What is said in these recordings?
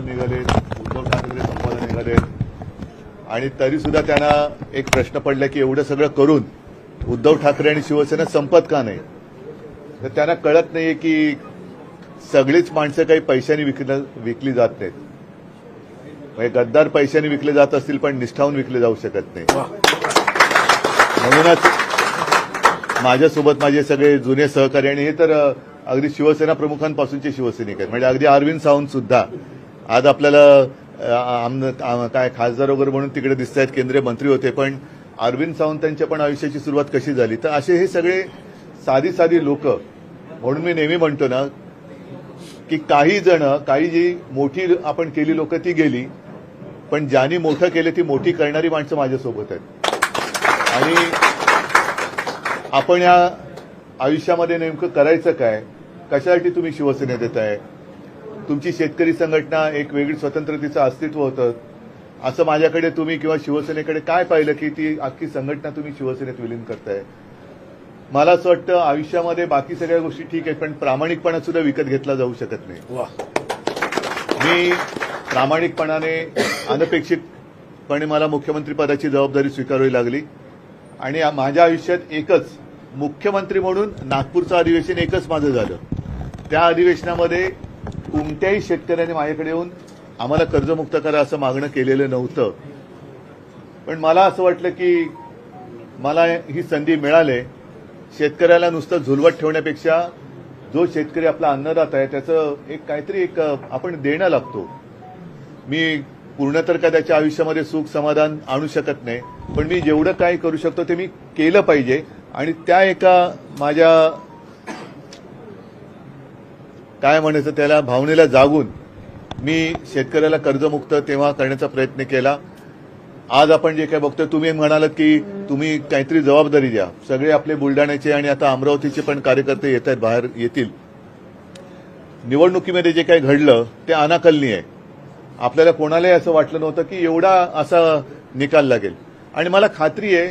निघाले उद्धव ठाकरे संवाद निघाले. आणि तरी सुद्धा त्यांना एक प्रश्न पडला की एवढं सगळं करून उद्धव ठाकरे आणि शिवसेना संपत का नाही? तर त्यांना कळत नाहीये की सगळीच माणसं काही पैशाने विकलं विकली जात नाहीत. म्हणजे गद्दार पैशाने विकले जात असतील पण निष्ठावून विकले जाऊ शकत नाही म्हणूनच माझ्यासोबत माझे सगळे जुने सहकारी आणि हे तर अगदी शिवसेना प्रमुखांपासूनचे शिवसैनिक आहेत. म्हणजे अगदी अरविंद सावंत सुद्धा आज आपल्याला आम- काय खासदार वगैरे म्हणून तिकडे दिसत आहेत केंद्रीय मंत्री होते पण अरविंद सावंतांच्या पण आयुष्याची सुरुवात कशी झाली? तर असे हे सगळे साधी साधी लोक म्हणून मी नेहमी म्हणतो ना की काही जण काही जी मोठी आपण केली लोक ती गेली पण ज्यांनी मोठं केलं ती मोठी करणारी माणसं माझ्यासोबत आहेत. आणि आपण या आयुष्यामध्ये नेमकं करायचं काय? कशासाठी तुम्ही शिवसेनेत येत आहे तुमची शेतकरी संघटना एक वेगळी स्वतंत्रतेचं अस्तित्व होतं. असं माझ्याकडे तुम्ही किंवा शिवसेनेकडे काय पाहिलं की ती अख्खी संघटना तुम्ही शिवसेनेत विलीन करताय? मला असं वाटतं आयुष्यामध्ये बाकी सगळ्या गोष्टी ठीक आहेत पण प्रामाणिकपणा सुद्धा विकत घेतला जाऊ शकत नाही. वा मी प्रामाणिकपणाने अनपेक्षितपणे मला मुख्यमंत्री पदाची जबाबदारी स्वीकारावी लागली. आणि माझ्या आयुष्यात एकच मुख्यमंत्री म्हणून नागपूरचं अधिवेशन एकच माझं झालं. त्या अधिवेशनामध्ये कोणत्याही शेतकऱ्याने माझ्याकडे येऊन आम्हाला कर्जमुक्त करा असं मागणं केलेलं नव्हतं. पण मला असं वाटलं की मला ही संधी मिळाले. शेतकऱ्याला नुसतं झुलवत ठेवण्यापेक्षा जो शेतकरी आपला अन्नदाता आहे त्याचं एक काहीतरी एक आपण देणं लागतो. मी पूर्ण तर का त्याच्या आयुष्यामध्ये सुख समाधान आणू शकत नाही पण मी जेवढं काही करू शकतो ते मी केलं पाहिजे. आणि त्या एका माझ्या काय म्हणायचं त्याला? भावनेला जागून मी शेतकऱ्याला कर्जमुक्त तेव्हा करण्याचा प्रयत्न केला. आज आपण जे काय बघतोय तुम्ही म्हणालात की तुम्ही काहीतरी जबाबदारी द्या. सगळे आपले बुलढाण्याचे आणि आता अमरावतीचे पण कार्यकर्ते येत आहेत बाहेर येतील. निवडणुकीमध्ये जे काही घडलं ते अनाकलनीय आहे. आपल्याला कोणालाही असं वाटलं नव्हतं की एवढा असा निकाल लागेल. आणि मला खात्री आहे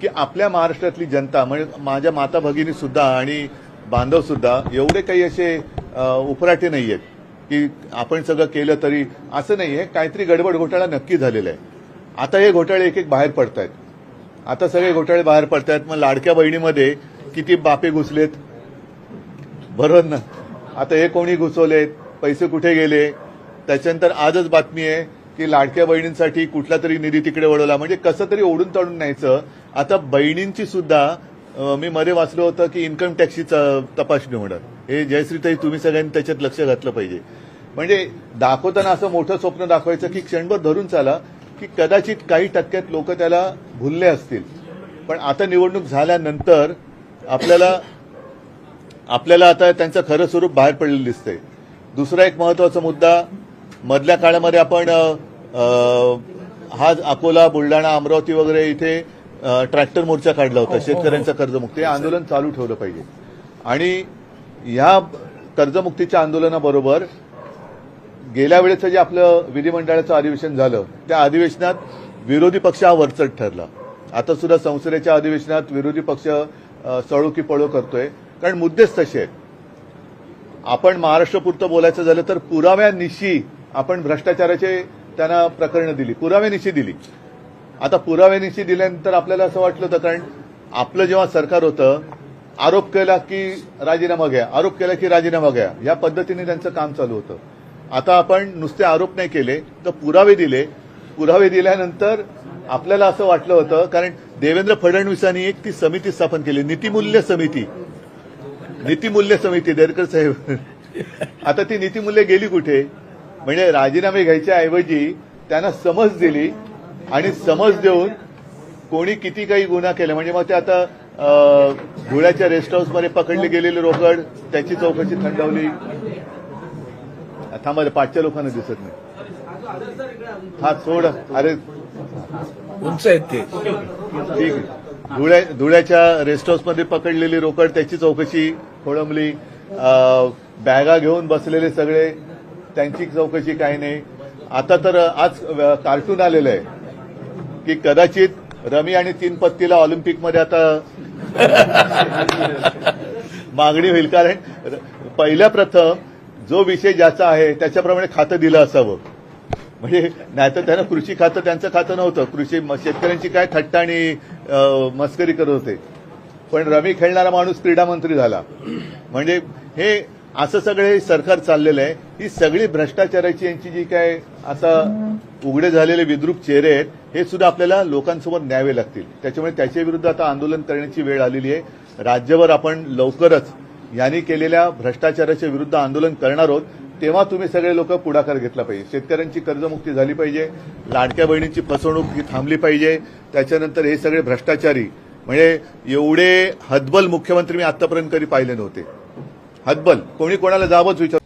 की आपल्या महाराष्ट्रातली जनता म्हणजे माझ्या माता भगिनी सुद्धा आणि बांधव सुद्धा एवढे काही असे उपराटे नाही आहेत की आपण सगळं केलं तरी असं नाही आहे काहीतरी गडबड घोटाळा नक्की झालेला आहे. आता हे घोटाळे एक एक बाहेर पडत आहेत आता सगळे घोटाळे बाहेर पडत आहेत मग लाडक्या बहिणीमध्ये किती बापे घुसलेत? बरोबर ना. आता हे कोणी घुसवलेत? पैसे कुठे गेले? त्याच्यानंतर आजच बातमी आहे की लाडक्या बहिणींसाठी कुठला तरी निधी तिकडे वळवला. म्हणजे कसं तरी ओढून तळून न्यायचं. आता बहिणींची सुद्धा मी मध्ये वाचलं होतं की इन्कम टॅक्सची च- तपासणी होणार हे जयश्रीताई तुम्ही सगळ्यांनी त्याच्यात लक्ष घातलं पाहिजे. म्हणजे दाखवताना असं मोठं स्वप्न दाखवायचं की क्षणभर धरून चाला की कदाचित काही टक्क्यात लोक त्याला भुलले असतील. पण आता निवडणूक झाल्यानंतर आपल्याला आपल्याला आता त्यांचं खरं स्वरूप बाहेर पडलेलं दिसतंय. दुसरा एक महत्त्वाचा मुद्दा मधल्या काळामध्ये आपण हा अकोला बुलढाणा अमरावती वगैरे इथे ट्रॅक्टर मोर्चा काढला होता शेतकऱ्यांचा कर्जमुक्ती. हे आंदोलन चालू ठेवलं पाहिजे. आणि या कर्जमुक्तीच्या आंदोलनाबरोबर गेल्या वेळेचं जे आपलं विधिमंडळाचं अधिवेशन झालं त्या अधिवेशनात विरोधी पक्ष हा वरचट ठरला. आता सुद्धा संसदेच्या अधिवेशनात विरोधी पक्ष सळू की पळो करतोय. कारण मुद्देच तसे आहेत. आपण महाराष्ट्रपुरतं बोलायचं झालं तर पुराव्यानिशी आपण भ्रष्टाचाराचे त्यांना प्रकरणं दिली. पुराव्यानिशी दिली. आता पुराव्यानिशी दिल्यानंतर आपल्याला असं वाटलं होतं कारण आपलं जेव्हा सरकार होतं आरोप केला की राजीनामा घ्या आरोप केला की राजीनामा घ्या या पद्धतीने त्यांचं काम चालू होतं. आता आपण नुसते आरोप नाही केले तर पुरावे दिले. पुरावे दिल्यानंतर आपल्याला असं वाटलं होतं कारण देवेंद्र फडणवीसांनी एक ती समिती स्थापन केली नीतिमूल्य समिती. नीतिमूल्य समिती देरकर साहेब. आता ती नीतिमूल्य गेली कुठे? म्हणजे राजीनामे घ्यायच्या ऐवजी त्यांना समज दिली आणि समज देऊन कोणी किती काही गुन्हा केला. म्हणजे मग ते आता धुळ्याच्या रेस्ट हाऊसमध्ये पकडले गेलेले रोकड त्याची चौकशी थंडवली. थांबा रे, पाचच्या लोकांना दिसत नाही. हा सोड. अरे. उंच आहेत ते. ठीक. धुळ्या धुळ्याच्या रेस्ट हाऊसमध्ये पकडलेली रोकड त्याची चौकशी खोळंबली. बॅगा घेऊन बसलेले सगळे त्यांची चौकशी काही नाही. आता तर आज कार्टून आलेलं आहे. की कदाचित रमी आणि तीन पत्तीला ऑलिम्पिकमध्ये आता मागणी होईल कारण पहिल्या प्रथम जो विषय ज्याचा आहे त्याच्याप्रमाणे खातं दिलं असावं. म्हणजे नाहीतर त्यानं कृषी खातं त्यांचं खातं नव्हतं. कृषी म- शेतकऱ्यांची काय थट्टा आणि मस्करी करत होते. पण रमी खेळणारा माणूस क्रीडा मंत्री झाला. म्हणजे हे असं सगळं हे सरकार चाललेलं आहे. ही सगळी भ्रष्टाचाराची यांची जी काय आता उघडे झालेले विद्रूप चेहरे आहेत हे सुद्धा आपल्याला लोकांसमोर न्यावे लागतील. त्याच्यामुळे त्याच्याविरुद्ध आता आंदोलन करण्याची वेळ आलेली आहे. राज्यभर आपण लवकरच यांनी केलेल्या भ्रष्टाचाराच्या विरुद्ध आंदोलन करणार आहोत. तेव्हा तुम्ही सगळे लोक पुढाकार घेतला पाहिजे. शेतकऱ्यांची कर्जमुक्ती झाली पाहिजे. लाडक्या बहिणींची फसवणूक ही थांबली पाहिजे. त्याच्यानंतर हे सगळे भ्रष्टाचारी म्हणजे एवढे हतबल मुख्यमंत्री मी आतापर्यंत कधी पाहिले नव्हते. हतबल कोणी कोणाला जाबच विचार